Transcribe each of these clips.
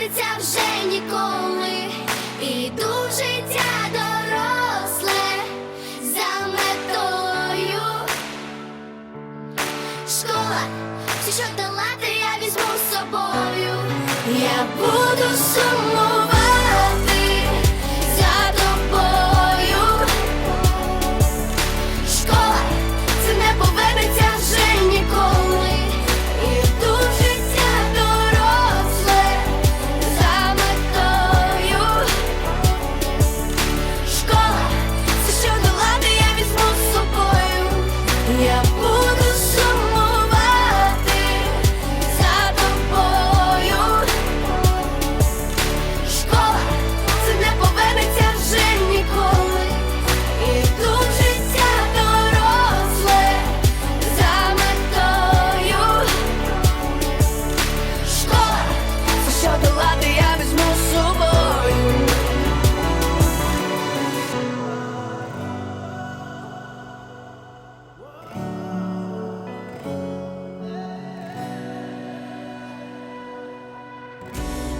повернеться вже ніколи.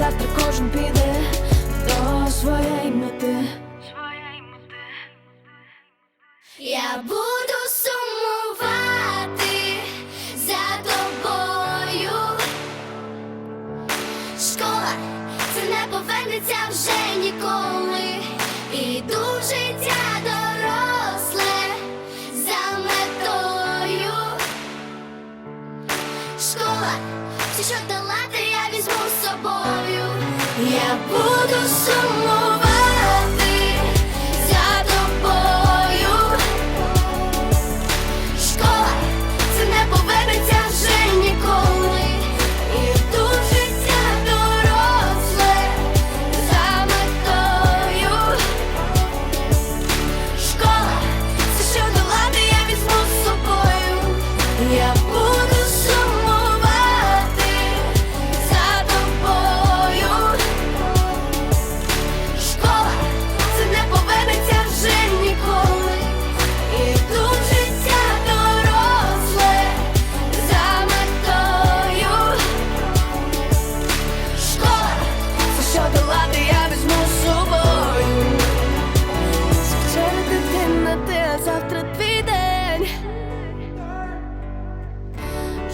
Завтра кожен піде до своєї мети. Я буду сумувати за тобою. Школа це не повернеться вже ніколи. Іду в життя доросле за метою. Школа, все, що дала, Я буду сумувати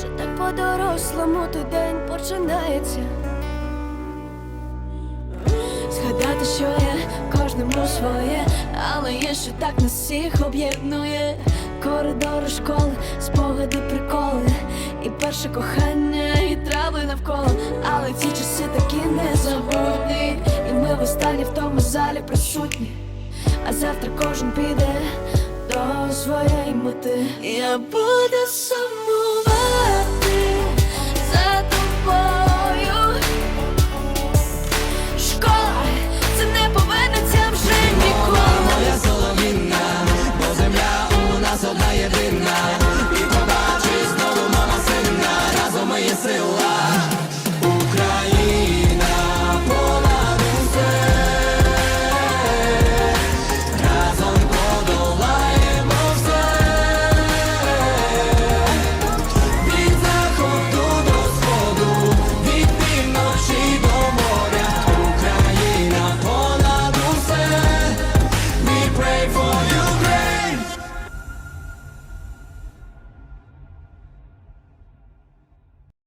Вже так по-дорослому той день починається. Згадати, що є кожному своє, але є, що так нас всіх об'єднує. Коридори школи, спогади, приколи, і перше кохання, і трави навколо. Але ці часи такі незабутні. І ми в останній в тому залі присутні. А завтра кожен піде до своєї мети. Я буду сумувати